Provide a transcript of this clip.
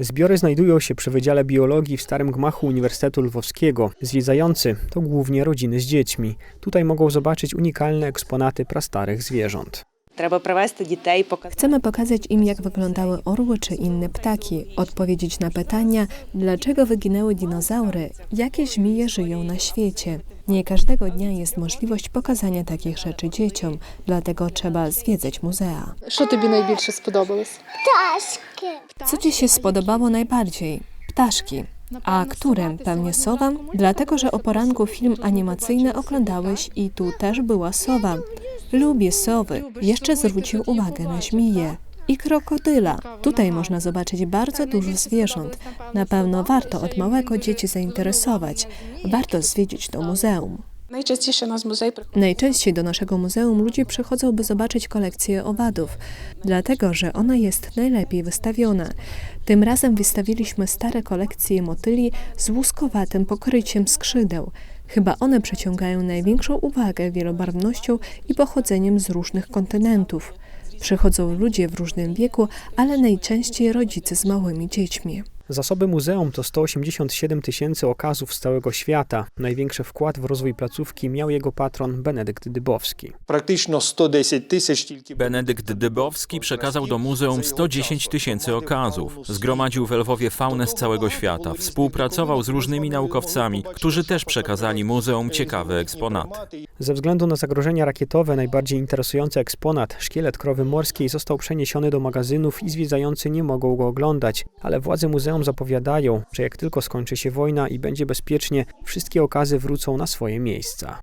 Zbiory znajdują się przy Wydziale Biologii w Starym Gmachu Uniwersytetu Lwowskiego. Zwiedzający to głównie rodziny z dziećmi. Tutaj mogą zobaczyć unikalne eksponaty prastarych zwierząt. Chcemy pokazać im, jak wyglądały orły czy inne ptaki, odpowiedzieć na pytania, dlaczego wyginęły dinozaury, jakie żmije żyją na świecie. Nie każdego dnia jest możliwość pokazania takich rzeczy dzieciom, dlatego trzeba zwiedzać muzea. Що тобі найбільше сподобалось? Co Ci się spodobało najbardziej? Ptaszki. A którym? Pewnie sowa? Dlatego, że o poranku film animacyjny oglądałeś i tu też była sowa. Lubię sowy. Jeszcze zwrócił uwagę na żmiję. i krokodyla. Tutaj można zobaczyć bardzo dużo zwierząt. Na pewno warto od małego dzieci zainteresować. Warto zwiedzić to muzeum. Najczęściej do naszego muzeum ludzie przychodzą, by zobaczyć kolekcję owadów, dlatego że ona jest najlepiej wystawiona. Tym razem wystawiliśmy stare kolekcje motyli z łuskowatym pokryciem skrzydeł. Chyba one przyciągają największą uwagę wielobarwnością i pochodzeniem z różnych kontynentów. Przychodzą ludzie w różnym wieku, ale najczęściej rodzice z małymi dziećmi. Zasoby muzeum to 187 tysięcy okazów z całego świata. Największy wkład w rozwój placówki miał jego patron Benedykt Dybowski. Praktycznie 110 tysięcy. Benedykt Dybowski przekazał do muzeum 110 tysięcy okazów. Zgromadził w Lwowie faunę z całego świata. Współpracował z różnymi naukowcami, którzy też przekazali muzeum ciekawe eksponaty. Ze względu na zagrożenia rakietowe najbardziej interesujący eksponat, szkielet krowy morskiej, został przeniesiony do magazynów i zwiedzający nie mogą go oglądać, ale władze muzeum zapowiadają, że jak tylko skończy się wojna i będzie bezpiecznie, wszystkie okazy wrócą na swoje miejsca.